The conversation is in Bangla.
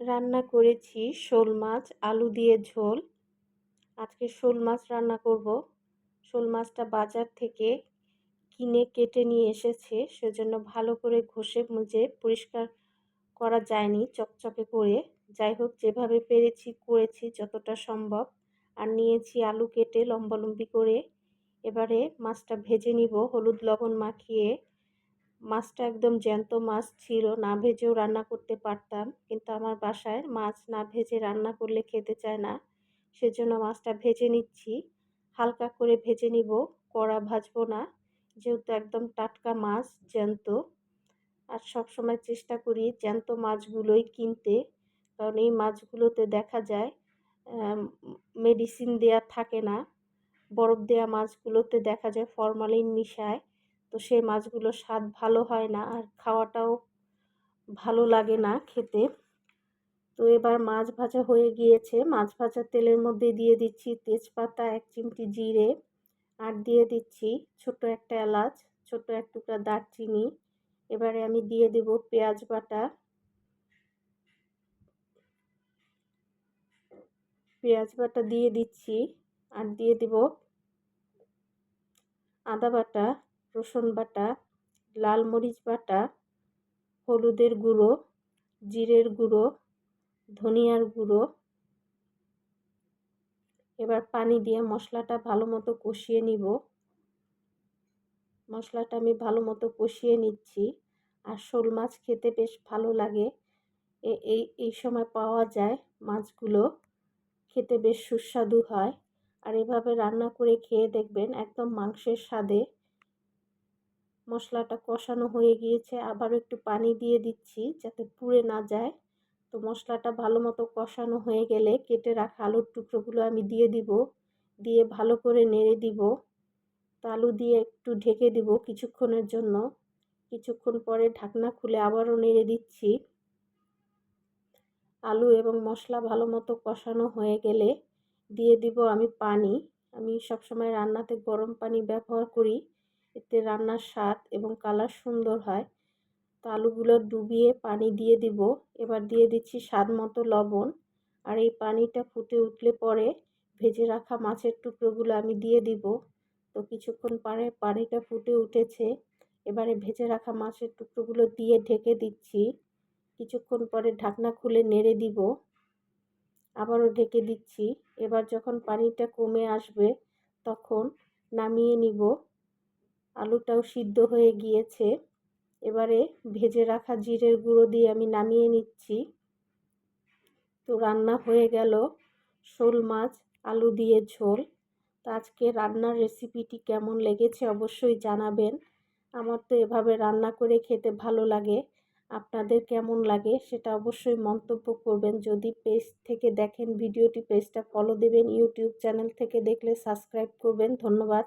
রান্না করেছি। শোল মাছ, আলু দিয়ে ঝোল। আজকে শোল মাছ রান্না করব। শোল মাছটা বাজার থেকে কিনে কেটে নিয়ে এসেছে। সেজন্য ভালো করে ঘষে মুজে পরিষ্কার করা যায়নি চকচকে করে। যাই হোক, যেভাবে পেরেছি, করেছি যতটা সম্ভব। আর নিয়েছি আলু কেটে লম্বালম্বি করে। এবারে মাছটা ভেজে নিব। হলুদ লবণ মাখিয়ে মাছটা একদম জ্যান্ত মাছ ছিল, না ভেজেও রান্না করতে পারতাম। কিন্তু আমার বাসায় মাছ না ভেজে রান্না করলে খেতে চায় না, সেজন্য মাছটা ভেজে নিচ্ছি। হালকা করে ভেজে নিব, কড়া ভাজবো না। যেহেতু একদম টাটকা মাছ, জ্যান্ত। আর সব সময় চেষ্টা করি জ্যান্ত মাছগুলোই কিনতে, কারণ এই মাছগুলোতে দেখা যায় মেডিসিন দেয়া থাকে না। বরফ দেওয়া মাছগুলোতে দেখা যায় ফরমালিন মিশায়। তো সেই মাছগুলোর স্বাদ ভালো হয় না আর খাওয়াটাও ভালো লাগে না খেতে। তো এবার মাছ ভাজা হয়ে গিয়েছে। মাছ ভাজা তেলের মধ্যে দিয়ে দিচ্ছি তেজপাতা, এক চিমটি জিরে আর দিয়ে দিচ্ছি ছোট একটা এলাচ ছোট এক টুকরা দারচিনি। এবারে আমি দিয়ে দেব পেঁয়াজ বাটা। পেঁয়াজ বাটা দিয়ে দিচ্ছি আর দিয়ে দেব আদা বাটা। রসুন বাটা, লাল মরিচ বাটা, হলুদের গুঁড়ো, জিরের গুঁড়ো, ধনিয়ার গুঁড়ো। এবার পানি দিয়ে মশলাটা ভালো মতো কষিয়ে নিব। মশলাটা আমি ভালো মতো কষিয়ে নিচ্ছি। আর শোল মাছ খেতে বেশ ভালো লাগে। এই এই সময় পাওয়া যায় মাছগুলো। খেতে বেশ সুস্বাদু হয়। আর এভাবে রান্না করে খেয়ে দেখবেন একদম মাংসের স্বাদে। মশলাটা কষানো হয়ে গিয়েছে, আবারও একটু পানি দিয়ে দিচ্ছি যাতে পুড়ে না যায়। তো মশলাটা ভালো মতো কষানো হয়ে গেলে কেটে রাখা আলুর টুকরোগুলো আমি দিয়ে দিব, দিয়ে ভালো করে নেড়ে দিব। তো আলু দিয়ে একটু ঢেকে দিব কিছুক্ষণের জন্য। কিছুক্ষণ পরে ঢাকনা খুলে আবারও নেড়ে দিচ্ছি। আলু এবং মশলা ভালো মতো কষানো হয়ে গেলে দিয়ে দিব আমি পানি। আমি সবসময় রান্নাতে গরম পানি ব্যবহার করি। এতে রান্নার স্বাদ এবং কালার সুন্দর হয়। তো আলুগুলো ডুবিয়ে পানি দিয়ে দিব। এবার দিয়ে দিচ্ছি স্বাদ মতো লবণ। আর এই পানিটা ফুটে উঠলে পরে ভেজে রাখা মাছের টুকরোগুলো আমি দিয়ে দিব। তো কিছুক্ষণ পরে পানিটা ফুটে উঠেছে। এবারে ভেজে রাখা মাছের টুকরোগুলো দিয়ে ঢেকে দিচ্ছি। কিছুক্ষণ পরে ঢাকনা খুলে নেড়ে দিব। আবারও ঢেকে দিচ্ছি। এবার যখন পানিটা কমে আসবে, তখন নামিয়ে নিব। আলুটাও সিদ্ধ হয়ে গিয়েছে। এবারে ভেজে রাখা জিরের গুঁড়ো দিয়ে আমি নামিয়ে নিচ্ছি। তো রান্না হয়ে গেল। শোল মাছ, আলু দিয়ে ঝোল। তো আজকে রান্নার রেসিপিটি কেমন লেগেছে অবশ্যই জানাবেন। আমার তো এভাবে রান্না করে খেতে ভালো লাগে। আপনাদের কেমন লাগে সেটা অবশ্যই মন্তব্য করবেন। যদি পেজ থেকে দেখেন, ভিডিওটি পেজটা ফলো দেবেন, ইউটিউব চ্যানেল থেকে দেখলে সাবস্ক্রাইব করবেন। ধন্যবাদ।